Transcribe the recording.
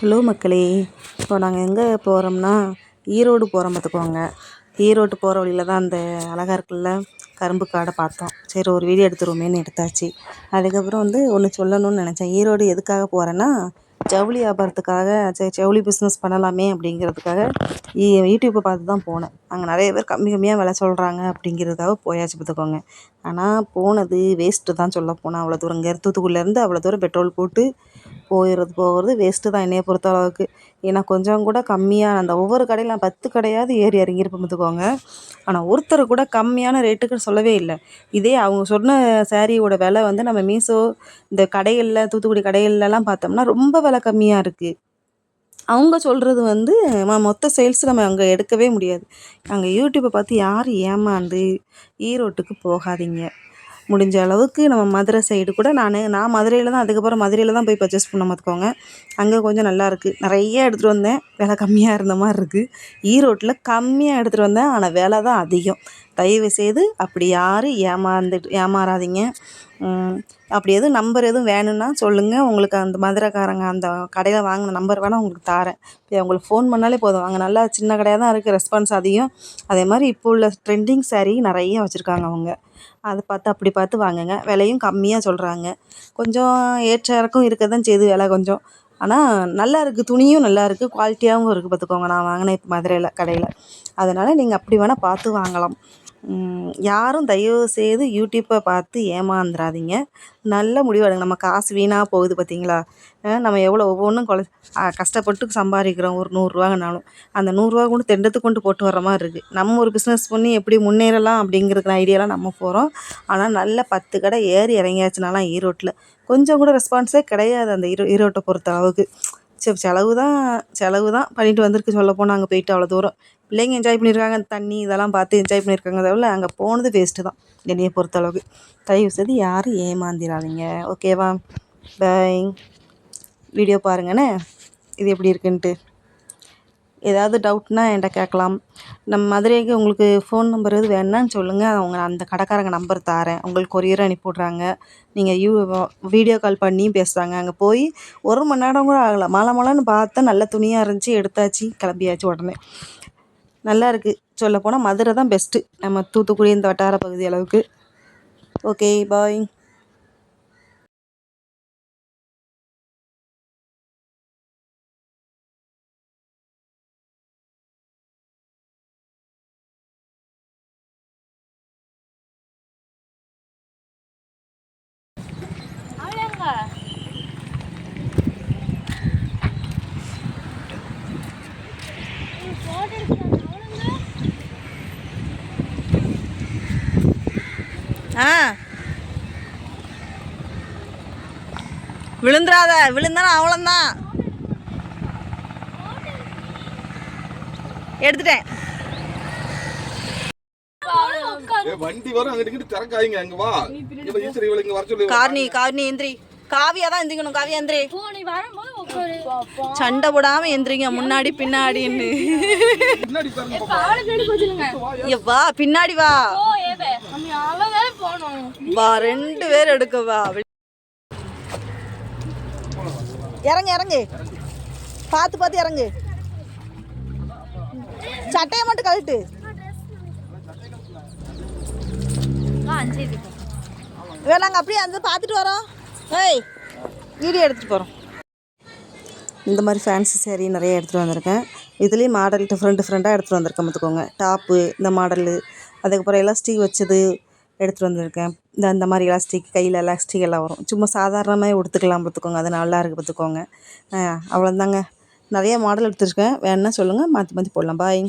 Hello மக்களே இப்போ நாங்கள் எங்கே போகிறோம்னா ஈரோடு போகிறோம் பார்த்துக்கோங்க. ஈரோடு போகிற வழியில் தான் அந்த அழகா இருக்குல்ல கரும்பு காடை பார்த்தோம். சரி ஒரு வீடியோ எடுத்துருவோமேன்னு எடுத்தாச்சு. அதுக்கப்புறம் வந்து ஒன்று சொல்லணும்னு நினச்சேன். ஈரோடு எதுக்காக போகிறேன்னா ஜவுளி வியாபாரத்துக்காக சரி ஜவுளி பிஸ்னஸ் பண்ணலாமே அப்படிங்கிறதுக்காக யூடியூப்பை பார்த்து தான் போனேன். அங்கே நிறைய பேர் கம்மி கம்மியாக விலை சொல்கிறாங்க அப்படிங்கிறதுக்காக போயாச்சு பார்த்துக்கோங்க. ஆனால் போனது வேஸ்ட்டு தான் சொல்ல போனால் அவ்வளோ தூரம் இங்கே தூத்துக்குடியிலேருந்து அவ்வளோ தூரம் பெட்ரோல் போட்டு போயிடுறது போகிறது வேஸ்ட்டு தான் என்னைய பொறுத்த அளவுக்கு. ஏன்னா கொஞ்சம் கூட கம்மியாக அந்த ஒவ்வொரு கடையில் நான் பத்து கடையாவது ஏறி இறங்கியிருப்பேன் பார்த்துக்கோங்க. ஆனால் ஒருத்தர் கூட கம்மியான ரேட்டுக்கு சொல்லவே இல்லை. இதே அவங்க சொன்ன ஸாரீயோட விலை வந்து நம்ம மீஷோ இந்த கடைகளில் தூத்துக்குடி கடைகள்லலாம் பார்த்தோம்னா ரொம்ப விலை கம்மியாக இருக்குது அவங்க சொல்கிறது வந்து ம மொத்த சேல்ஸ் நம்ம அங்கே எடுக்கவே முடியாது. அங்கே யூடியூப்பை பார்த்து யாரும் ஏமாந்து ஈரோட்டுக்கு போகாதீங்க. முடிஞ்ச அளவுக்கு நம்ம மதுரை சைடு கூட நான் நான் மதுரையில் தான் அதுக்கப்புறம் மதுரையில் தான் போய் பர்ச்சேஸ் பண்ண பார்த்துக்கோங்க அங்கே கொஞ்சம் நல்லாயிருக்கு நிறைய எடுத்துகிட்டு வந்தேன். விலை கம்மியாக இருந்த மாதிரி இருக்குது ஈரோட்டில் கம்மியாக எடுத்துகிட்டு வந்தேன். ஆனால் விலை தான் அதிகம். தயவு செய்து அப்படி யாரும் ஏமாந்துட்டு ஏமாறாதீங்க. அப்படி எதுவும் நம்பர் எதுவும் வேணும்னா சொல்லுங்கள் உங்களுக்கு அந்த மதுரைக்காரங்க அந்த கடையில் வாங்கின நம்பர் வேணால் உங்களுக்கு தாரேன். இப்போ உங்களுக்கு ஃபோன் பண்ணாலே போதும். அங்கே நல்லா சின்ன கடையாக தான் இருக்குது ரெஸ்பான்ஸ் அதிகம். அதே மாதிரி இப்போ உள்ள ட்ரெண்டிங் சாரீ நிறைய வச்சுருக்காங்க அவங்க. அதை பார்த்து அப்படி பார்த்து வாங்குங்க. விலையும் கம்மியாக சொல்கிறாங்க கொஞ்சம் ஏற்ற இறக்கம் இருக்க தான் செய்து விலை கொஞ்சம். ஆனால் நல்லா இருக்குது துணியும் நல்லா இருக்குது குவாலிட்டியாகவும் இருக்குது பார்த்துக்கோங்க. நான் வாங்கினேன் இப்போ மதுரையில் கடையில். அதனால் நீங்கள் அப்படி வேணால் பார்த்து வாங்கலாம். யாரும் தயவு செய்து யூடியூப்பை பார்த்து ஏமாந்துடாதீங்க நல்ல முடிவெடுங்க நம்ம காசு வீணாக போகுது பார்த்தீங்களா? நம்ம எவ்வளோ ஒவ்வொன்றும் கொலை கஷ்டப்பட்டு சம்பாதிக்கிறோம். ஒரு நூறுரூவாங்கனாலும் அந்த நூறுரூவா கொண்டு தெண்டத்து கொண்டு போட்டு வர மாதிரி இருக்குது நம்ம ஒரு பிஸ்னஸ் பண்ணி எப்படி முன்னேறலாம் அப்படிங்கிறது ஐடியாலாம் நம்ம போகிறோம் ஆனால் நல்ல பத்து கடை ஏறி இறங்கியாச்சுனாலாம் ஈரோட்டில். கொஞ்சம் கூட ரெஸ்பான்ஸே கிடையாது அந்த ஈரோ ஈரோட்டை பொறுத்த அளவுக்கு. சரி செலவு தான் செலவு தான் பண்ணிட்டு வந்திருக்கு சொல்லப்போனால் அங்கே போயிட்டு அவ்வளோ தூரம். பிள்ளைங்க என்ஜாய் பண்ணியிருக்காங்க தண்ணி இதெல்லாம் பார்த்து என்ஜாய் பண்ணியிருக்காங்க தவிர அங்கே போனது வேஸ்ட்டு தான் என்னையை பொறுத்தளவுக்கு. தயவு செய்து யாரும் ஏமாந்திராதீங்க ஓகேவா பாய் வீடியோ பாருங்கண்ணே இது எப்படி இருக்குன்ட்டு. ஏதாவது டவுட்னா என்கிட்ட கேட்கலாம். நம்ம மதுரைக்கு உங்களுக்கு ஃபோன் நம்பர் எதுவும் வேணும்னான்னு சொல்லுங்கள் அவங்க அந்த கடைக்காரங்க நம்பர் தாரேன் உங்களுக்கு கொரியர் அனுப்பி விட்றாங்க நீங்கள் யூ வீடியோ கால் பண்ணியும் பேசுகிறாங்க அங்கே போய் ஒரு மணி நேரம் கூட ஆகலை. மழை மழைன்னு பார்த்தா நல்ல துணியாக இருந்துச்சு. எடுத்தாச்சு. கிளம்பியாச்சு உடனே. நல்லா இருக்குது சொல்லப்போனால் மதுரை தான் பெஸ்ட்டு நம்ம தூத்துக்குடி இந்த வட்டார பகுதி அளவுக்கு. ஓகே பாய் ஆ. விழுந்துடாத விழுந்தாலும் அவ்வளோந்தான் எடுத்துட்டேன். வண்டி வரும் அங்கிட்டு திறக்காதீங்க அங்க வா. கார்னி கார்னி எந்திரி. காவியா தான் எந்திரிக்கணும் காவியா எந்திரி. சண்டை போடாம எந்திரிங்க முன்னாடி பின்னாடின்னு பின்னாடி பாருங்க இங்க வா பின்னாடி வா. வா ரெண்டு பேர் எடுக்க வா. இறங்கு இறங்கு. பார்த்து பார்த்து இறங்கு. சட்டையை மட்டும் கழட்டு. வேணாங்க அப்படியே அந்த பார்த்துட்டு வரோம். ஏய் வீடியோ எடுத்துகிட்டு போகிறோம் இந்த மாதிரி ஃபேன்சி சேரீ நிறைய எடுத்துகிட்டு வந்திருக்கேன். இதுலேயும் மாடல் டிஃப்ரெண்ட் டிஃப்ரெண்ட்டாக எடுத்துகிட்டு வந்திருக்கேன் பார்த்துக்கோங்க. டாப்பு இந்த மாடலு அதுக்கப்புறம் எலாஸ்டிக் வச்சது எடுத்துகிட்டு வந்திருக்கேன். இந்த அந்த மாதிரி எலாஸ்டிக் கையில் எலாஸ்டிக் எல்லாம் வரும். சும்மா சாதாரணமாக உடுத்துக்கலாம் பார்த்துக்கோங்க. அது நல்லா இருக்குது பார்த்துக்கோங்க. அவ்வளோதாங்க நிறைய மாடல் எடுத்துருக்கேன். வேணுன்னா சொல்லுங்கள் மாற்றி மாற்றி போடலாம். பாய்